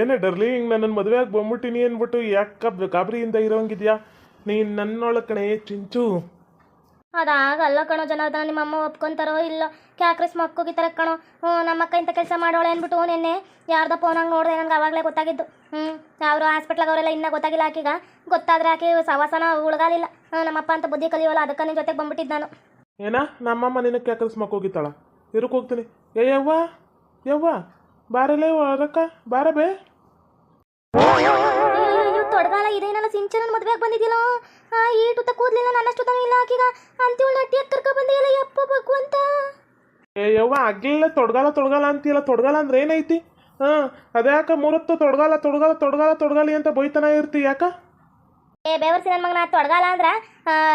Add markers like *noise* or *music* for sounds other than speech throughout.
ಏನೇ ಡರ್ಲಿಂಗ್ ಮದುವೆ ಆಗಿ ಬಂದ್ಬಿಟ್ಟಿನಿ ಅಂದ್ಬಿಟ್ಟು ಯಾಕ ಗಾಬರಿಯಿಂದ ಇರೋಂಗಿದ್ಯಾ? ನೀನು ನನ್ನೊಳ ಕಣೆ, ಚಿಂಚು. ಅದಾಗಲ್ಲ ಕಣೋ ಜನಾರ್ದನ ನಿಮ್ಮ ಅಮ್ಮ ಒಪ್ಕೊಂತಾರೋ ಇಲ್ಲ? ಕ್ಯಾಕ್ರಿಸ್ ಮಕ್ಕೋಗಿತಾರೆ ಕಣೋ. ಹ್ಞೂ ನಮ್ಮ ಅಕ್ಕ ಇಂಥ ಕೆಲಸ ಮಾಡೋಳೆ ಅಂದ್ಬಿಟ್ಟು ನಿನ್ನೆ ಯಾರ್ದೋ ಹಂಗೆ ನೋಡಿದೆ ನನಗೆ ಅವಾಗಲೇ ಗೊತ್ತಾಗಿದ್ದು. ಹ್ಞೂ ಅವರು ಹಾಸ್ಪಿಟ್ಲಾಗ ಅವರೆಲ್ಲ ಇನ್ನೂ ಗೊತ್ತಾಗಿಲ್ಲ ಆಕಿಗ. ಗೊತ್ತಾದ್ರೆ ಆಕೆ ಸವಾಸನ ಉಳ್ಗಾಲಿಲ್ಲ ನಮ್ಮಪ್ಪ ಅಂತ ಬುದ್ಧಿ ಕಲಿಯೋಲ್ಲ, ಅದಕ್ಕೆ ನಿನ್ನ ಜೊತೆಗೆ ಬಂದ್ಬಿಟ್ಟಿದ್ದು ನಾನು. ಏನ? ನಮ್ಮಮ್ಮ ನಿನ್ನ ಕ್ಯಾಕಲ್ಸ್ಮಕ್ ಹೋಗಿತ್ತಾಳ ಇರಕ್ಕೆ ಹೋಗ್ತೀನಿ. ಏ ಯವ್ವ? ಯವ್ವ? ಬಾರಲೇ ಹೊರಕ್ಕ ಬಾರ ಬೇ ತೊಡಗಾಲ ಇದೇನಲ್ಲ? ಸಿಂಚನ ಮದುವೆಗೆ ಬಂದಿದ್ದಿಲ್ಲ ಆ ತ ಕೂದ್ಲಿಲ್ಲ ನನ್ನಷ್ಟು ಇಲ್ಲ ಆಕಿಗ. ಅಂತಿವಳು ನಟ್ಟಿ ಕರ್ಕ ಬಂದಿಲ್ಲ ಯಪ್ಪ ಭಗವಂತ. ಏ ಯವ್ವ ಆಗ್ಲಿಲ್ಲ ತೊಡಗಾಲ ತೊಡಗಾಲ ಅಂತಿಲ್ಲ ತೊಡಗಾಲ ಅಂದ್ರೆ ಏನೈತಿ? ಹಾಂ ಅದ್ಯಾಕ ಮೂರತ್ತು ತೊಡಗಾಲ ತೊಡಗಾಲ ತೊಡಗಾಲ ತೊಡಗಾಲಿ ಅಂತ ಬೈತನ ಇರ್ತಿ ಯಾಕ? ಏ, ಬೇವರ್ಸಿ ನನ್ನ ಮಗನ ತೊಡಗಾಲ ಅಂದ್ರೆ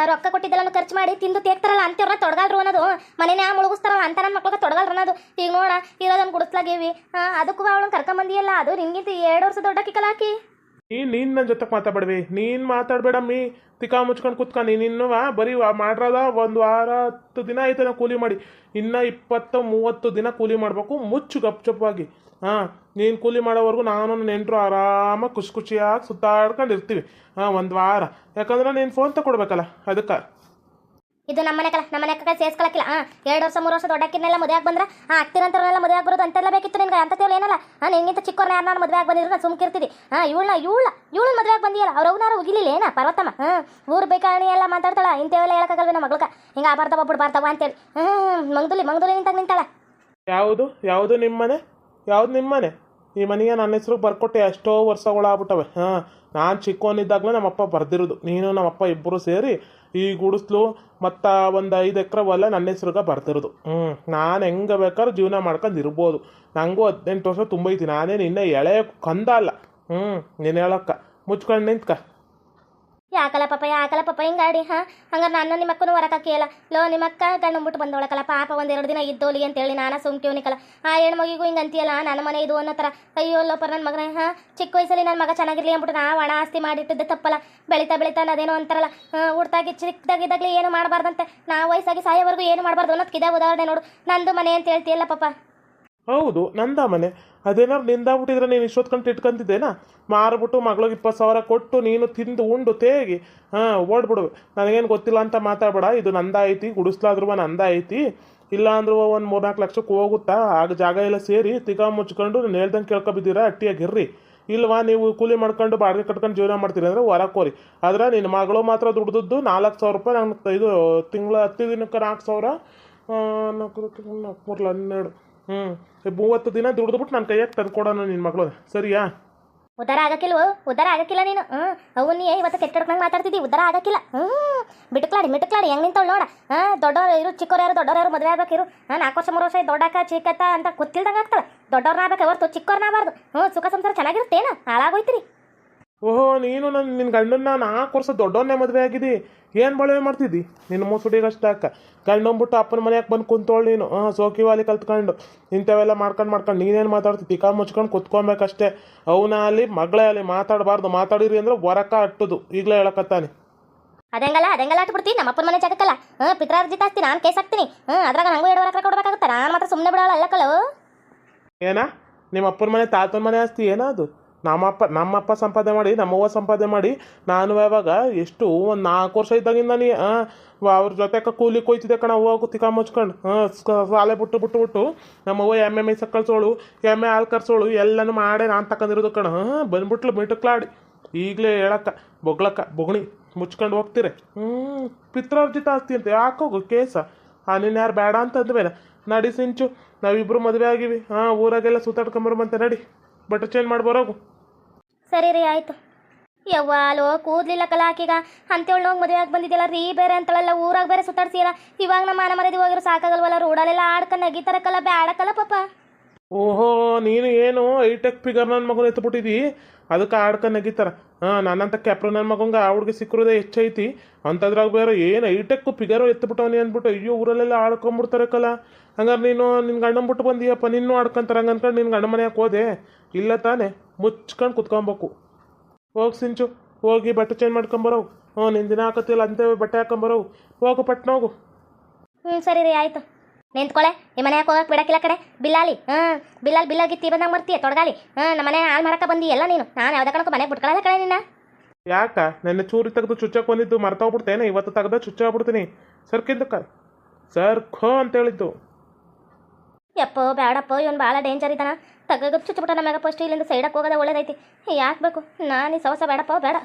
ರೊಕ್ಕ ಕೊಟ್ಟಿದ್ದೆಲ್ಲ ಖರ್ಚು ಮಾಡಿ ತಿಂದು ತೇಗ್ತಾರಲ್ಲ ಅಂತೇವ್ರನ್ನ ತೊಡಗಾಲ್ರು ಅನ್ನೋದು. ಮನೆನೇ ಮುಳುಗಿಸ್ತಾರಲ್ಲ, ಅಂತ ನನ್ನ ಮಕ್ಳಿಗೆ ತೊಡಗಾಲ್ರು ಅನ್ನೋದು. ಈಗ ನೋಡ ಇರೋದನ್ನ ಗುಡಿಸ್ಲಾಗೇವಿ. ಅದಕ್ಕೂ ಅವಳನ್ನ ಕರ್ಕೊಂಬಂದಿಯಲ್ಲ ಅದು ನಿಂಗಿಂತ ಎರಡು ವರ್ಷ ದೊಡ್ಡ ಕಲಾಕಿ ನೀ ನೀನು ನನ್ನ ಜೊತೆ ಮಾತಾಡ್ಬೇಡಿ ನೀನು ಮಾತಾಡಬೇಡಮ್ಮಿ ತಿಕಾ ಮುಚ್ಕೊಂಡು ಕುತ್ಕೊಂಡು ನೀನು ಬರೀ ಮಾಡ್ರಲ್ಲ, ಒಂದು ವಾರ ಹತ್ತು ದಿನ ಆಯ್ತು ಕೂಲಿ ಮಾಡಿ. ಇನ್ನ ಇಪ್ಪತ್ತು ಮೂವತ್ತು ದಿನ ಕೂಲಿ ಮಾಡಬೇಕು, ಮುಚ್ಚು ಗಪ್ಚಪ್ಪಾಗಿ ಹಾಂ ನೀನು ಕೂಲಿ ಮಾಡೋವರೆಗೂ ನಾನು ನೆಂಟರು ಆರಾಮಾಗಿ ಖುಷಿ ಖುಷಿಯಾಗಿ ಸುತ್ತಾಡ್ಕೊಂಡು ಇರ್ತೀವಿ. ಹಾಂ ಒಂದು ವಾರ. ಯಾಕಂದ್ರೆ ನೀನು ಫೋನ್ ತಗೊಡ್ಬೇಕಲ್ಲ ಅದಕ್ಕೆ. ಇದು ನಮ್ಮ ಮನೆ ಕಲ ನಮ್ಮ ಮನೆ ಕಡೆ ಸೇರ್ಸ್ಕೊಳಕ್ಕಿಲ್ಲ. ಹಾಂ ಎರಡು ವರ್ಷ ಮೂರು ವರ್ಷ ದೊಡ್ಡಕ್ಕಿನ್ನೆಲ್ಲ ಮದುವೆ ಆಗಿ ಬಂದ್ರೆ ಆ ಅಕ್ತಿರಂತವ್ರನ್ನೆಲ್ಲ ಮದುವೆ ಆಗಿ ಬರೋದು ಅಂತೆಲ್ಲ ಬೇಕಿತ್ತು ನಿನ್ಗೆ ಅಂತ ತಿಳಿ ಏನಲ್ಲ. ಹಾಂ ನಿಂಗಿಂತ ಚಿಕ್ಕವ್ರನ್ನ ಯಾರು ಮದುವೆ ಆಗಿ ಬಂದಿರೋ ನಾನು ಸುಮ್ಕಿರ್ತಿದ್ದಿ ಹಾಂ ಇವಳನ್ನ ಇವಳ ಇವಳು ಮದುವೆ ಆಗಿ ಬಂದಿಯಲ್ಲ ಅವ್ರ ಅವನಾರು ಉಗಿಲಿಲ್ಲ ಏನ ಪರ್ವತಮ್ಮ? ಹಾಂ ಊರು ಬೇಕಾಣಿ ಎಲ್ಲ ಮಾತಾಡ್ತಾಳ ಇಂಥವೆಲ್ಲ ಹೇಳಕ್ಕಾಗಲ್ವೇ ನಮ್ಮ ಮಗ್ಳಕ ಹಿಂಗೆ ಆ ಬರ್ತಾವ ಬಿಡು ಬರ್ತಾವ ಅಂತೇಳಿ. ಹ್ಞೂ ಮಂಗದುಲಿ ಮಂಗದುಲಿ ನಿಂತಾಗ ನಿಂತಾಳ. ಯಾವುದು ಯಾವುದು ನಿಮ್ಮ ಮನೆ ಯಾವುದು ನಿಮ್ಮ ಮನೆ? ಈ ಮನೆಗೆ ನನ್ನ ಹೆಸ್ರು ಬರ್ಕೊಟ್ಟೆ, ಎಷ್ಟೋ ವರ್ಷಗಳಾಗ್ಬಿಟ್ಟವೆ. ಹಾಂ, ನಾನು ಚಿಕ್ಕವನಿದ್ದಾಗಲೇ ನಮ್ಮಪ್ಪ ಬರ್ದಿರೋದು. ನೀನು ನಮ್ಮಪ್ಪ ಇಬ್ಬರು ಸೇರಿ ಈ ಗುಡಿಸ್ಲು ಮತ್ತು ಒಂದು ಐದು ಎಕರೆ ಹೊಲ ನನ್ನ ಹೆಸ್ರಿಗೆ ಬರ್ತಿರೋದು ಹ್ಞೂ ನಾನು ಹೆಂಗೆ ಬೇಕಾದ್ರೂ ಜೀವನ ಮಾಡ್ಕೊಂಡು ಇರ್ಬೋದು. ನನಗೂ ಹದಿನೆಂಟು ವರ್ಷ ತುಂಬೈತಿ. ನಾನೇನು ಇನ್ನೂ ಎಳೆ ಕಂದ ಅಲ್ಲ. ಹ್ಞೂ ನೀನು ಹೇಳಕ್ಕ. ಮುಚ್ಕೊಂಡು ನಿಂತ್ಕ. ಯಾಕಲ್ಲ ಪಾಪ ಯಾಕಲ ಪಾಪ, ಹಿಂಗಾಡಿ, ಹಾ? ಹಂಗಾರೆ ನಾನು ನಿಮ್ಮ ಅಕ್ಕನೂ ಹೊರಕಾಕಿಯಲ್ಲ ಲೋ ನಿಮ್ಮ ಅಕ್ಕ ಗಂಡು ಮುಟ್ಟು ಬಂದವಳಕಲ್ಲ, ಪಾಪ ಒಂದೆರಡು ದಿನ ಇದ್ದೋಲಿ ಅಂತೇಳಿ ನಾನು ಸುಮ್ಕಿವ್ನಿಕಲ್ಲ. ಆ ಹೆಣ್ಮಗಿಗೂ ಹಿಂಗೆ ಅಂತೀಯಲ್ಲ ನನ್ನ ಮನೆ ಇದು ಅನ್ನೋ ಥರ. ಅಯ್ಯೋ ಲೋಪರ್ ನನ್ನ ಮಗನ, ಹಾಂ? ಚಿಕ್ಕ ವಯಸ್ಸಲ್ಲಿ ನನ್ನ ಮಗ ಚೆನ್ನಾಗಿರ್ಲಿ ಅಂದ್ಬಿಟ್ಟು ನಾವು ಹಣ ಆಸ್ತಿ ಮಾಡಿಟ್ಟಿದ್ದೆ ತಪ್ಪಲ್ಲ. ಬೆಳಿತಾ ಬೆಳಿತಾ ಅದೇನೋ ಅಂತಾರಲ್ಲ, ಹಾಂ, ಹುಡ್ತಾಗಿ ಚಿಕ್ಕದಾಗಿದ್ದಾಗಲಿ ಏನು ಮಾಡಬಾರ್ದಂತೆ? ನಾವು ವಯಸ್ಸಾಗಿ ಸಾಯೋವರೆಗೂ ಏನು ಮಾಡಬಾರ್ದು ಅನ್ನೋದಕ್ಕಿದೆ ಉದಾಹರಣೆ ನೋಡು. ನಂದು ಮನೆ ಅಂತ ಹೇಳ್ತೀಯಲ್ಲ ಪಾಪ. ಹೌದು, ನಂದ ಮನೆ. ಅದೇನಾದ್ರು ನಿಂದಾಗ್ಬಿಟ್ಟಿದ್ರೆ ನೀನು ಇಷ್ಟೊತ್ಕೊಂಡು ಇಟ್ಕೊಂತಿದ್ದೇನಾ? ಮಾರ್ಬಿಟ್ಟು ಮಗಳಿಗೆ ಇಪ್ಪತ್ತು ಸಾವಿರ ಕೊಟ್ಟು ನೀನು ತಿಂದು ಉಂಡು ತೇಗಿ. ಹಾಂ, ಓಡ್ಬಿಡು. ನನಗೇನು ಗೊತ್ತಿಲ್ಲ ಅಂತ ಮಾತಾಡಬೇಡ. ಇದು ನಂದ ಐತಿ ಗುಡಿಸ್ಲಾದ್ರೂ ನಂದ ಐತಿ. ಇಲ್ಲ ಅಂದ್ರೂ ಒಂದು ಮೂರ್ನಾಲ್ಕು ಲಕ್ಷಕ್ಕೆ ಹೋಗುತ್ತಾ? ಆಗ ಜಾಗ ಎಲ್ಲ ಸೇರಿ ತಿಗಾ ಮುಚ್ಕೊಂಡು ನಾನು ಹೇಳ್ದಂಗೆ ಕೇಳ್ಕೊಬಿದ್ದೀರಾ ಅಟ್ಟಿಯಾಗಿರ್ರಿ ಇಲ್ವಾ ನೀವು ಕೂಲಿ ಮಾಡ್ಕೊಂಡು ಬಾಡಿಗೆ ಕಟ್ಕೊಂಡು ಜೀವನ ಮಾಡ್ತೀರಿ ಅಂದರೆ ಹೊರಕೋರಿ ಆದ್ರೆ ನಿನ್ನ ಮಗಳು ಮಾತ್ರ ದುಡ್ದದ್ದು ನಾಲ್ಕು ಸಾವಿರ ರೂಪಾಯಿ ನಾನು ಇದು ತಿಂಗಳ ಹತ್ತು ದಿನಕ್ಕೆ ನಾಲ್ಕು ಸಾವಿರ ನಾಲ್ಕು ಮೂರು ಹನ್ನೆರಡು ಹ್ಞೂ ಮೂವತ್ತು ದಿನ ದುಡಿದ್ಬಿಟ್ಟು ನನ್ನ ಕೈಯಾಗ ತಂದು ಕೊಡೋಣ ನಿನ್ನ ಮಗಳು ಸರಿಯಾ? ಉದ್ದಾರ ಆಗಕ್ಕಿಲ್ವೋ? ಉದ್ದಾರ ಆಗಕ್ಕಿಲ್ಲ ನೀನು. ಹ್ಞೂ ಅವು ನೀ ಇವತ್ತು ಕೆಟ್ಟಡ್ಕಂಗೆ ಮಾತಾಡ್ತಿದ್ದಿ, ಉದ್ದಾರ ಆಗಕ್ಕಿಲ್ಲ. ಹ್ಞೂ ಬಿಟ್ಕ್ಲಾಡಿ ಮಿಟ್ಕ್ಲಾಡಿ, ಹೆಂಗೆ ನಿಂತವಳು ನೋಡ. ಹಾ, ದೊಡ್ಡವ್ರು ಇರು ಚಿಕ್ಕವ್ರು ಯಾರು, ದೊಡ್ಡವ್ರು ಯಾರು, ಮದುವೆ ಆಗ್ಬೇಕಿರು. ಹಾಂ, ನಾಲ್ಕು ವರ್ಷ, ಮೂರು ವರ್ಷ ದೊಡ್ಡಕ್ಕ ಚಿಕ್ಕತ್ತ ಅಂತ ಗೊತ್ತಿಲ್ದಂಗೆ ಆಗ್ತಾಳೆ. ದೊಡ್ಡವ್ರನ್ನ ಆಗ್ಬೇಕು ಹೊರ್ತು ಚಿಕ್ಕವ್ರನ್ನ ಆಗಬಾರ್ದು. ಹ್ಞೂ ಸುಖ ಸಂಸಾರ ಹಾಳಾಗೋಯ್ತು ಹಾಳಾಗೋಯ್ತಿರಿ ಓಹೋ ನೀನು ನನ್ನ ನಿನ್ನ ಗಂಡನ್ನ ನಾಲ್ಕು ವರ್ಷ ದೊಡ್ಡವನ್ನೇ ಮದುವೆ ಆಗಿದ್ದಿ ಏನು ಬಳವೆ ಮಾಡ್ತಿದ್ದಿ? ನಿನ್ನ ಮುಸುಡಿಗಷ್ಟು ಅಕ್ಕ ಗಂಡಂಬಿಟ್ಟು ಅಪ್ಪನ ಮನೆಯಾಗೆ ಬಂದು ಕುಂತೋಳು ನೀನು. ಹಾಂ ಸೋಕಿ ವಾಲಿ ಕಲ್ತ್ಕೊಂಡು. ಇಂಥವೆಲ್ಲ ಮಾಡ್ಕೊಂಡು ಮಾಡ್ಕೊಂಡು ನೀನೇನು ಮಾತಾಡ್ತಿದ್ದಿ ಕಾ ಮುಚ್ಕೊಂಡು ಕುತ್ಕೊಬೇಕಷ್ಟೇ. ಅವನ ಅಲ್ಲಿ ಮಗಳೇ ಅಲ್ಲಿ ಮಾತಾಡಬಾರ್ದು. ಮಾತಾಡಿರಿ ಅಂದ್ರೆ ಹೊರಕ ಅಟ್ಟುದು. ಈಗಲೇ ಹೇಳಕತ್ತಾನೆ. ಅದಂಗಲ್ಲ? ಅದಂಗಲ್ಲ ಬಿಡ್ತೀನಿ ನಮ್ಮ ಅಪ್ಪನ ಮನೆ ಜಾಗಕ್ಕಲ್ಲ. ಹಾಂ ಪಿತ್ರಾರ್ಜಿತ ಆಗ್ತೀನಿ ನಾನು ಕೇಸ್ ಹಾಕ್ತೀನಿ. ಹಾಂ ಅದ್ರಾಗ ನಂಗೂ ಎರಡು ವರಕ ಕೊಡ್ಬೇಕಾಗುತ್ತೆ? ನಾನು ಮಾತ್ರ ಸುಮ್ಮನೆ ಬಿಡೋಲ್ಲ ಅಲ್ಲ ಕಳು ಏನ? ನಿಮ್ಮ ಅಪ್ಪನ ಮನೆ ತಾತನ ಮನೆ ಆಸ್ತಿ ಏನದು ನಮ್ಮಪ್ಪ ನಮ್ಮಪ್ಪ ಸಂಪಾದನೆ ಮಾಡಿ, ನಮ್ಮವ್ವ ಸಂಪಾದನೆ ಮಾಡಿ, ನಾನು ಯಾವಾಗ ಎಷ್ಟು, ಒಂದು ನಾಲ್ಕು ವರ್ಷ ಇದ್ದಾಗಿಂದ ನೀ ಅವ್ರ ಜೊತೆ ಕೂಲಿ ಕೊಯ್ತಿದ್ದೆ ಕಣ ಹೋಗು ತಿಕ್ಕ ಮುಚ್ಕೊಂಡು ಸಾಲೆ ಬಿಟ್ಟು ಬಿಟ್ಟು ಬಿಟ್ಟು, ನಮ್ಮವ್ವ ಎಮ್ಮೆ ಮೇಯ್ಸ ಕಳ್ಸೋಳು, ಎಮ್ಮೆ ಹಾಲು ಕರ್ಸೋಳು, ಎಲ್ಲನೂ ಮಾಡೇ ನಾನು ತಕ್ಕಂದಿರೋದು ಕಣ ಬಂದ್ಬಿಟ್ಲು ಮಿಟುಕ್ಲಾಡಿ. ಈಗಲೇ ಹೇಳಕ್ಕ ಬೊಗ್ಳಕ್ಕ ಬೊಗಣಿ, ಮುಚ್ಕೊಂಡು ಹೋಗ್ತೀರಿ. ಹ್ಞೂ ಪಿತ್ರಾರ್ಜಿತ ಆಸ್ತಿ ಅಂತ ಯಾಕೋಗು ಕೇಸ. ಆ, ನೀನು ಯಾರು ಬೇಡ ಅಂತ ಮೇಲೆ ನಡಿ ಸಿಂಚು ನಾವಿಬ್ಬರು ಮದುವೆ ಆಗಿವಿ ಹಾಂ ಊರಾಗೆಲ್ಲ ಸುತ್ತಾಡ್ಕೊಂಬರ್ಬಂತೆ ನಡಿ, ಬಟ್ಟೆ ಚೇಂಜ್ ಮಾಡಿ ಬರೋಗು. ಸರಿ ರೀ, ಆಯಿತು. ಯವ್ವಾಲೋ ಕೂದ್ಲಿಲ್ಲ ಕಲ ಆಕಿಗ ಅಂತೇಳಿ ಹೋಗಿ ಮದುವೆ ಆಗಿ ಬಂದಿದ್ದಿಲ್ಲ ರೀ, ಬೇರೆ ಅಂತಳಲ್ಲ, ಊರಾಗ ಬೇರೆ ಸುತ್ತಾಡ್ಸಿಲ್ಲ ಇವಾಗ ನಮ್ಮ ಮನೆ ಮರದಿ ಹೋಗಿರೋ ಸಾಕಾಗಲ್ವಲ್ಲ ರೋಡಲ್ಲೆಲ್ಲ ಆಡ್ಕೊಂಡು ನಗಿತಾರಕ್ಕಲ್ಲ ಬ್ಯಾಡಕ್ಕಲ್ಲ ಪಾಪ. ಓಹೋ, ನೀನು ಏನು ಐಟೆಕ್ ಫಿಗರ್ ನನ್ನ ಮಗನ ಎತ್ಬಿಟ್ಟಿದಿ? ಅದಕ್ಕೆ ಆಡ್ಕೊಂಡು ನಗಿತಾರ. ಹಾಂ, ನಾನಂತ ಕ್ಯಾಪ್ರ ನನ್ನ ಮಗಂಗ ಆ ಹುಡುಗಿ ಸಿಕ್ಕಿರೋದೇ ಹೆಚ್ಚೈತಿ ಅಂಥದ್ರಾಗ ಬೇರೆ ಏನು ಐಟೆಕ್ ಫಿಗರು ಎತ್ಬಿಟ್ಟವನಿ ಅಂದ್ಬಿಟ್ಟು, ಅಯ್ಯೋ, ಊರಲ್ಲೆಲ್ಲ ಆಡ್ಕೊಂಬಿಡ್ತಾರೆ ಕಲ. ಹಂಗಾರೆ ನೀನು ನಿನ್ನ ಗಂಡನ ಬಿಟ್ಟು ಬಂದಿಯಪ್ಪ, ನಿನ್ನೂ ಆಡ್ಕೊಂತಾರೆ ಹಂಗೆ ಅಂದ್ಕೊಂಡು ನಿನ್ನ ಗಂಡ ಮನೆಯಾಗ ಹೋದೆ. ಇಲ್ಲ ತಾನೆ, ಮುಚ್ಕೊಂಡು ಕುತ್ಕೊಬೇಕು. ಹೋಗಿ ಸಿಂಚು, ಹೋಗಿ ಬಟ್ಟೆ ಚೇಂಜ್ ಮಾಡ್ಕೊಂಬರೋವು. ಹ್ಞೂ ನಿನ್ನ ದಿನ ಹಾಕತ್ತಿಲ್ಲ ಅಂತೇವೆ ಬಟ್ಟೆ ಹಾಕೊಂಬರೋವು. ಹೋಗು ಪಟ್ನ ಹೋಗು ಹ್ಞೂ ಸರಿ ರೀ, ಆಯಿತು. ನಿಂತ್ಕೊಳೆ ಈ ಮನೆ ಹೋಗಕ್ಕೆ ಬಿಡಕ್ಕಿಲ್ಲ ಕಡೆ. ಬಿಲ್ಲಾಲಿ ಹಾಂ ಬಿಲ್ಲಾಲಿ ಬಿಲ್ಲಾಗಿ ಗಿತ್ತಿ ಬಂದಂಗೆ ಬರ್ತೀಯ ತೊಡಗಾಲಿ. ಹಾಂ ನಮ್ಮ ಮನೆ ಹಾಳು ಮಾಡಕ್ಕೆ ಬಂದಿ ಎಲ್ಲ ನೀನು. ನಾನು ಯಾವ್ದೇ ಕಣಕ್ಕೂ ಮನೆಗೆ ಬಿಟ್ಕೊಳ್ಳಲ್ಲ ಕಡೆ ನಿನ್ನ. ಯಾಕ? ನನ್ನ ಚೂರಿ ತೆಗೆದು ಚುಚ್ಚಕ್ಕೆ ಬಂದಿದ್ದು ಮರ್ತೋಗ್ಬಿಡ್ತೇನೆ ಇವತ್ತು ತೆಗೆದ ಚುಚ್ಚಾಗ್ಬಿಡ್ತೀನಿ ಸರ್ಕಿದ್ದಕ್ಕ ಸರ್ ಖೋ ಅಂತ ಹೇಳಿದ್ದು. ಯಪ್ಪೋ ಬೇಡಪ್ಪ ಇವನು ಭಾಳ ಡೇಂಜರ್ ಇದ್ದಾನ ತಗಗ ಚುಚ್ಚಿಬಿಟ್ಟ ನಮಗೆ ಫಸ್ಟ್ ಇಲ್ಲಿಂದ ಸೈಡಕ್ಕೆ ಹೋಗೋದ ಒಳ್ಳೇದೈತಿ. ಯಾಕೆ ಬೇಕು? ನಾನು ಈ ಸವಸ ಬೇಡಪ್ಪ ಬೇಡ.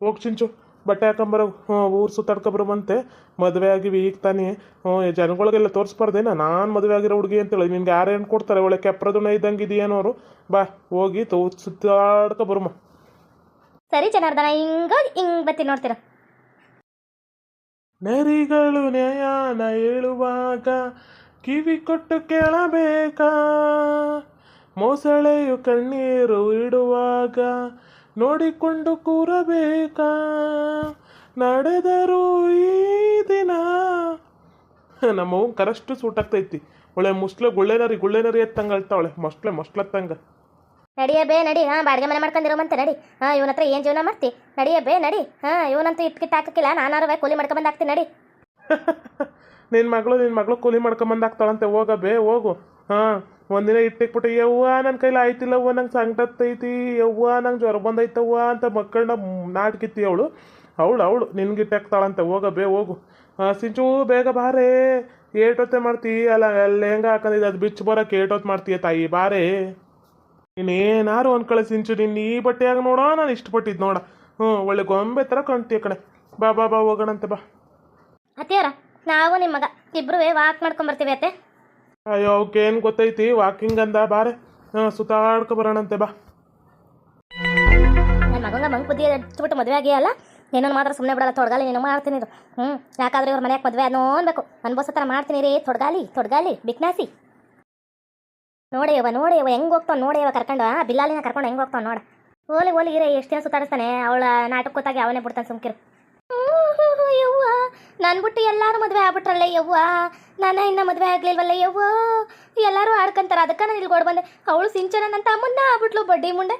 ಹೋಗಿ ಚಿಂಚು. ಬಟ್ಟೆ ಹಾಕೊಂಬರೋ ಊರು ಸುತ್ತಾಡ್ಕೊಬರುವಂತೆ ಮದುವೆ ಆಗಿವಿ ಈಗ ತಾನೇ ಜನಗಳಿಗೆಲ್ಲ ತೋರಿಸ್ಬಾರ್ದೇನ ನಾನು ಮದುವೆ ಆಗಿರೋ ಹುಡುಗಿ ಅಂತೇಳಿ ನಿನ್ಗೆ ಯಾರು ಏನು ಕೊಡ್ತಾರೆ? ಒಳ್ಳೆ ಕೆಪ್ರದುಣ ಇದ್ದಂಗೆ ಇದೆಯೇನೋರು ಬಾ ಹೋಗಿ ತೋ ಸುತ್ತಾಡ್ಕೊಬರುಮ ಸರಿ ಜನಾರ್ದನ ಹಿಂಗ ಹಿಂಗ್ ಬತ್ತಿ ನೋಡ್ತೀರ. ನರಿಗಳು ನ್ಯಾಯನ ಹೇಳುವಾಗ ಕಿವಿ ಕೊಟ್ಟು ಕೇಳಬೇಕಾ? ಮೊಸಳೆಯು ಕಣ್ಣೀರು ಇಡುವಾಗ ನೋಡಿಕೊಂಡು ಕೂರಬೇಕಾ? ನಡೆದರು ಈ ದಿನ. ನಮ್ಮವು ಕರೆಷ್ಟು ಸೂಟ್ ಆಗ್ತೈತಿ ಒಳ್ಳೆ ಮುಸ್ಲೆ ಗುಳ್ಳೆನರಿ ಗುಳ್ಳೆನರಿ ಎತ್ತಂಗ ಅಳ್ತಾವಳೆ. ಮೊಸ್ಲೆ ಮೊಸ್ಲತ್ತಂಗ. ನಡಿಯ ಬೇ ನಡಿ. ಹಾ ಬಾಡಿಗೆ ಮನೆ ಮಾಡ್ಕೊಂಡಿರೋಮಂತೆ ನಡಿ. ಹಾ ಇವನ ಹತ್ರ ಏನ್ ಜೀವನ ಮಾಡ್ತಿ? ನಡಿಯ ಬೇ ನಡಿ. ಹಾ ಇವನಂತೂ ಇಟ್ಕಿಟ್ಟು ಹಾಕಕ್ಕಿಲ್ಲ. ನಾನಾರು ಬೇ ಕೂಲಿ ಮಾಡ್ಕೊಂಡ್ ಹಾಕ್ತೀನಿ ನಡಿ. *laughs* ನಿನ್ ಮಗಳು ನಿನ್ನ ಮಗಳು ಕೂಲಿ ಮಾಡ್ಕೊಂಬಂದು ಹಾಕ್ತಾಳಂತೆ. ಹೋಗ ಬೇ ಹೋಗು. ಹಾಂ ಒಂದಿನ ಇಟ್ಟಿಕ್ಬಿಟ್ಟು ಯವ್ವ ನನ್ನ ಕೈಲಿ ಆಯ್ತಿಲ್ಲವ್ವ, ನಂಗೆ ಸಂಕಟತ್ತೈತಿ ಯವ್ವ, ನಂಗೆ ಜ್ವರ ಬಂದೈತವ್ವ ಅಂತ ಮಕ್ಕಳನ್ನ ನಾಟ್ಕಿತ್ತಿ ಅವಳು. ಅವಳು ಅವಳು, ನಿನ್ಗೆ ಇಟ್ಟಾಕ್ತಾಳಂತೆ ಹೋಗ, ಬೇ, ಹೋಗು. ಸಿಂಚು, ಬೇಗ ಬಾರೇ ಏಟೊತ್ತೆ ಮಾಡ್ತಿ, ಅಲ್ಲ, ಅಲ್ಲಿ ಹೆಂಗ ಹಾಕೊಂಡಿದ್ದು ಅದು ಬಿಚ್ಚು ಬರೋಕೆ ಏಟೊತ್ತು ಮಾಡ್ತೀಯ ತಾಯಿ ಬಾರೇ ನೀನೇನಾರು ಅನ್ಕೊಳ್ಳಿ ಸಿಂಚು ನಿನ್ನ ಈ ಬಟ್ಟೆಯಾಗ ನೋಡೋ, ನಾನು ಇಷ್ಟಪಟ್ಟಿದ್ದು ನೋಡ. ಹ್ಞೂ ಒಳ್ಳೆ ಗೊಂಬೆ ಥರ ಕಾಣ್ತೀಯ ಕಣೆ. ಬಾ ಬಾ ಬಾ, ಹೋಗೋಣಂತೆ, ಬಾ. ಅತ್ತಿಯವರ, ನಾವು ನಿಮ್ಮ ಮಗ ಇಬ್ರು ವಾಕ್ ಮಾಡ್ಕೊಂಬರ್ತೀವಿ ಅತ್ತೆ. ಅಯ್ಯೋ ಅವಕ್ಕೇನು ಗೊತ್ತೈತಿ? ವಾಕಿಂಗ್ ಅಂದ, ಬಾರೆ. ಸುತ್ತಾಡ್ಕೊ ಬರೋಣಂತೆ, ಬಾ. ಮಗಂಗ ಮಂಗ್ ಬುದ್ಧಿ ಹಚ್ಬಿಟ್ಟು ಮದುವೆ ಆಗಿಯಲ್ಲ ಏನೋ ಮಾತ್ರ ಸುಮ್ಮನೆ ಬಿಡಲ್ಲ, ತೊಡಗಾಲಿ ನೀನು ಮಾಡ್ತೀನಿ ಇದು. ಹ್ಞೂ ಯಾಕಾದ್ರೆ ಇವ್ರ ಮನ್ಯಾಗ ಮದುವೆ ಅದನ್ನೋ ಅನ್ಬೇಕು. ಅನ್ಬೋಸೋ ಥರ ಮಾಡ್ತೀನಿ ರೀ, ತೊಡಗಾಲಿ ತೊಡಗಾಲಿ, ಬಿಕ್ನಾಸಿ. ನೋಡಿ ಇವ ನೋಡಿ ಇವ ಹೆಂಗೆ ಹೋಗ್ತಾವ ನೋಡಿ ಇವ ಕರ್ಕೊಂಡು. ಬಿಲ್ಲಾಲಿನ ಕರ್ಕೊಂಡು ಹೆಂಗೆ ಹೋಗ್ತಾವ ನೋಡ. ಓಲಿ ಓಲಿ, ಇರೇ, ಎಷ್ಟು ದಿನ ಸುತ್ತಾಡಿಸ್ತಾನೆ? ಅವಳ ನಾಟಕ ಗೊತ್ತಾಗಿ ಅವನೇ ಬಿಡ್ತಾನೆ ಸುಮ್ಕಿರು. ಯವ್ವ? ನಾನು ಬಿಟ್ಟು ಎಲ್ಲರೂ ಮದುವೆ ಆಗ್ಬಿಟ್ರಲ್ಲ ಯವ್ವ? ನಾನು ಇನ್ನ ಮದುವೆ ಆಗ್ಲಿಲ್ವಲ್ಲ ಯವ್ವ? ಎಲ್ಲರೂ ಆಡ್ಕಂತಾರ, ಅದಕ್ಕೆ ನಾನು ಇಲ್ಲಿ ಬಂದೆ. ಅವಳು ಸಿಂಚನ ನನ್ನ ತಮ್ಮನ್ನ ಆಗ್ಬಿಟ್ಲು ಬಡ್ಡಿ ಮುಂಡೆ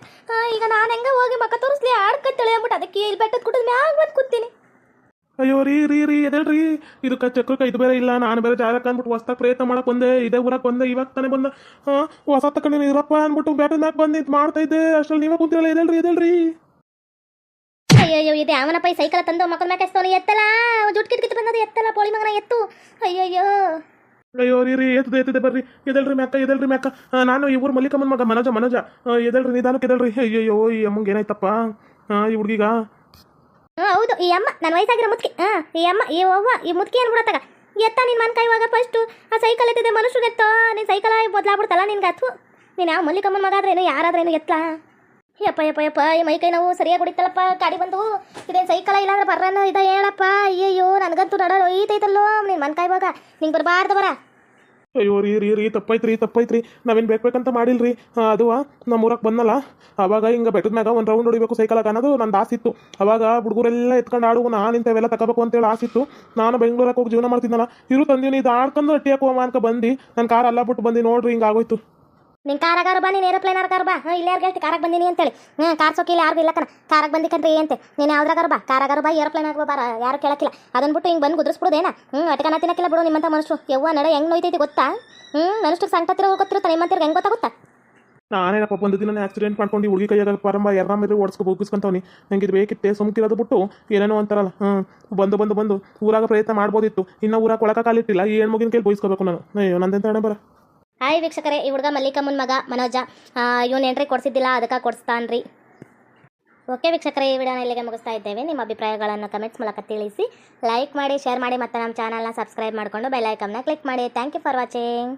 ಈಗ ನಾನು ಹೆಂಗ ಹೋಗಿ ಮಕ್ಕ ತೋರಿಸ್ಲಿ ಆಡ್ಕಂತೇಳಿ ಅಂದ್ಬಿಟ್ಟು ಅದಕ್ಕೆ ಇಲ್ಲಿ ಬೆಟ್ಟದ ಕುಟದ ಮ್ಯಾಗ ಬಂದು ಕೂತೀನಿ. ಅಯ್ಯೋ, ರೀ ರೀ ರೀ, ಎದೇಳ್ರಿ? ಇದಕ್ಕೆ ಚಕ್ರಕ್ಕೆ ಇದು ಬೇರೆ ಇಲ್ಲ, ನಾನು ಬೇರೆ ಜಾಗಕ್ಕೆ ಅಂದ್ಬಿಟ್ಟು ಹೊಸ್ದಾಗ ಪ್ರಯತ್ನ ಮಾಡಕ್ಕೆ ಬಂದೆ, ಇದೇ ಊರಕ್ಕೆ ಬಂದೆ, ಇವಾಗ ತಾನೇ ಬಂದ. ಹಾಂ ಹೊಸ ತಗೊಂಡು ಇರಪ್ಪ ಅಂದ್ಬಿಟ್ಟು ಬ್ಯಾಟ್ರಿ ಮ್ಯಾಗ ಬಂದು ಇದು ಮಾಡ್ತಾ ಇದ್ದೆ. ಅಷ್ಟ್ರಲ್ಲಿ ನೀವೇ ಕುಂತಿರಲ್ಲ, ಎದೇಳ್ರಿ ಎದೇಳ್ರಿ? ಅಯ್ಯಯ್ಯೋ ಇದೆ. ಅವನಪ್ಪ ಈ ಸೈಕಲ್ ತಂದು ಮಕ್ಕಳ ಮ್ಯಾಕೆ ಎಸ್ತವನು ಎತ್ತಲ್ಲ ಜುಟ್ ಕಿಟ್ ಕಿತ್ ಬಂದದು ಎತ್ತಲ್ಲ ಪೋಳಿ ಮಗನ ಎತ್ತು. ಅಯ್ಯಯ್ಯೋ. ಅಯ್ಯೋ ರೀ ರೀ ಎತ್ತದೆ ಎತ್ತದೆ ಬರ್ರಿ. ಎದಳ್ರಿ ಮ್ಯಾಕ ಎದಳ್ರಿ ಮ್ಯಾಕ. ನಾನು ಈ ಊರು ಮಲ್ಲಿಕಮ್ಮನ ಮಗ ಮನೋಜ ಮನೋಜ. ಎದಲ್ರಿ ಎದಳ್ರಿ ನಿಧಾನಕ್ಕೆ ಎದಳ್ರಿ. ಅಯ್ಯಯ್ಯೋ ಈ ಅಮ್ಮಂಗೆ ಏನಾಯ್ತಪ್ಪ? ಈ ಹುಡುಗಿಗ. ಹೌದು. ಈ ಅಮ್ಮ ನನ್ನ ವಯಸ್ಸಾಗಿರೋ ಮುದ್ಕಿ ಹಾಂ ಈ ಅಮ್ಮ ಈ ಅವ್ವ ಈ ಮುದ್ಕಿ ಅನ್ಬಿಡತ್ತಾಗ ಎತ್ತ ನಿನ್ ಮನ್ ಇವಾಗ ಫಸ್ಟು ಆ ಸೈಕಲ್ ಎತ್ತಿದೆ ಮನುಷ್ಯರು ಎತ್ತೋ ನೀನ್ ಸೈಕಲ್ ಬದಲಾಗ್ಬಿಡ್ತಲ್ಲ ನಿನ್ಗೆ ಅಥು ನೀನು ಯಾವ ಮಲ್ಲಿಕಮ್ಮನ ಮಗ ಆದ್ರೇನು ಯಾರಾದ್ರೇನು ಎತ್ತಲ ಯಪ್ಪ ಯಪ್ಪ ಯಪ್ಪ, ಈ ಮೈ ಕೈ ನಾವು ಸರಿಯಾಗಿ ಹೊಡಿತಲ್ಲಪ್ಪ ಗಾಡಿ ಬಂದು. ಇದೇನು ಸೈಕಲ ಇಲ್ಲಾಂದ್ರೆ ಬರ್ರನ್ನ ಇದ ಹೇಳಪ್ಪ. ಅಯ್ಯಯ್ಯೋ, ನನಗಂತೂ ನಡ ಒಯ್ತೈತಲ್ಲೋ ಮನ್ ಬಾಗ ನಿಂಗೆ ಬರಬಾರ್ದು ಬರ ಅಯ್ಯೋ, ರೀ ರೀ ರೀ, ತಪ್ಪೈತ್ರಿ ತಪ್ಪೈತ್ರಿ. ನಾವೇನು ಬೇಕಂತ ಮಾಡಿಲ್ರಿ. ಅದು ನಮ್ಮ ಊರಕ್ಕೆ ಬಂದಲ್ಲ, ಅವಾಗ ಹಿಂಗೆ ಬೆಟ್ಟದ ಮ್ಯಾಗ ಒಂದು ರೌಂಡ್ ಹೊಡಿಬೇಕು ಸೈಕಲಾಗ ಅನ್ನೋದು ನಂದು ಆಸಿತ್ತು ಅವಾಗ ಹುಡುಗರೆಲ್ಲ ಎತ್ಕೊಂಡು ಆಡುವ ನಾನು ಇಂಥವೆಲ್ಲ ತಗೋಬೇಕು ಅಂತೇಳಿ ಆಸಿತ್ತು ನಾನು ಬೆಂಗಳೂರಕ್ಕೆ ಹೋಗಿ ಜೀವನ ಮಾಡ್ತಿದ್ದಲ್ಲ ಇರು ತಂದೀನಿ ಇದು ಆಡ್ಕೊಂಡು ಅಟ್ಟಿ ಹಾಕುವ ಅನ್ಕ ಬಂದು. ನನ್ನ ಕಾರ್ ಅಲ್ಲ ಬಿಟ್ಟು ಬಂದು, ನೋಡ್ರಿ ಹಿಂಗೆ ಆಗೋಯ್ತು. ನಿನ್ ಕಾರಾಗಾರ ಬಾ, ನೀನು ಏರೋಪ್ಲೇನ್ ಆರ್ಗಾರ ಬಾ. ಹಾಂ ಇಲ್ಲೇ ಯಾರು ಹೇಳ್ತಿ ಕಾರಾಗ ಬಂದೀನಿ ಅಂತೇಳಿ. ಹ್ಞೂ ಕಾರ್ ಸೋಕಿಲ್ಲ ಯಾರು ಇಲ್ಲ ಕಣ. ಕಾರಾಗ ಬಂದಿಕ್ಕಂದ್ರೆ ಏನಂತೆ ನೀನು ಯಾವ್ದ್ರಾಗಾರ ಬಾ. ಕಾರಾಗಾರ ಬಾ ಏರೋಪ್ಲೇನ್ ಆಗ ಬಾರ ಯಾರು ಕೇಳಕ್ಕಿಲ್ಲ. ಅದನ್ನ ಬಿಟ್ಟು ಹಿಂಗೆ ಬಂದು ಗುದ್ರಿಸ್ಬಿಡೋದೇನ? ಹ್ಞೂ ಅಟಕನ ತಿನ್ನಕ್ಕಿಲ್ಲ ಬಿಡು ನಿಮ್ಮಂತ ಮನುಷ್ಯರು ಯವ್ವ, ನಡ ಹೆಂಗೆ ನೋಯ್ತೈತಿ ಗೊತ್ತಾ? ಹ್ಞೂ ಮನುಷ್ಯರು ಸಂಕತ್ತಿರೋ ಗೊತ್ತಿರುತ್ತೆ ನಿಮ್ಮಂತಿರ್ಗೆ ಹೆಂಗೆ ಗೊತ್ತಾಗುತ್ತಾ? ನಾನೇನಪ್ಪ ಒಂದು ದಿನ ಆಕ್ಸಿಡೆಂಟ್ ಮಾಡ್ಕೊಂಡು ಹುಡುಗಿ ಕೈಯಾಗ ಪರಂಬ ಎರ್ರ ಮೇಲೆ ಓಡಿಸ್ಕೊ ಹೋಗಿಸ್ಕೊಂತವ್ನಿ ನಂಗೆ ಇದು ಬೇಕಿತ್ತೆ, ಸುಮ್ಕಿರೋದು ಬಿಟ್ಟು ಏನೇನೋ ಅಂತಾರಲ್ಲ. ಹ್ಞೂ ಬಂದು ಬಂದು ಬಂದು ಊರಾಗ ಪ್ರಯತ್ನ ಮಾಡ್ಬೋದಿತ್ತು. ಇನ್ನೂ ಊರಾಗ ಒಳಕ ಕಾಲಿಟ್ಟಿಲ್ಲ. ಈ ಹೆಣ್ಮಗಿನ ಕೈಲಿ ಬೋಯಿಸ್ಕೋಬೇಕು ನಾನು. ಅಯ್ಯೋ, ನಂದೆಂತ ಬರ ಹಾಯ್ ವೀಕ್ಷಕರೇ, ಈ ಹುಡುಗ ಮಲ್ಲಿಕಮ್ಮನ ಮಗ ಮನೋಜ. ಇವನು ಎಂಟ್ರಿ ಕೊಡ್ಸಿದ್ದಿಲ್ಲ, ಅದಕ್ಕೆ ಕೊಡಿಸ್ತಾನ್ರಿ. ಓಕೆ ವೀಕ್ಷಕರೇ, ಈ ವಿಡಿಯೋನ ಇಲ್ಲಿಗೆ ಮುಗಿಸ್ತಾ ಇದ್ದೇವೆ. ನಿಮ್ಮ ಅಭಿಪ್ರಾಯಗಳನ್ನು ಕಮೆಂಟ್ಸ್ ಮೂಲಕ ತಿಳಿಸಿ ಲೈಕ್ ಮಾಡಿ ಶೇರ್ ಮಾಡಿ, ಮತ್ತು ನಮ್ಮ ಚಾನಲ್ನ ಸಬ್ಸ್ಕ್ರೈಬ್ ಮಾಡಿಕೊಂಡು ಬೆಲ್ ಐಕನ್ನ ಕ್ಲಿಕ್ ಮಾಡಿ. Thank you for watching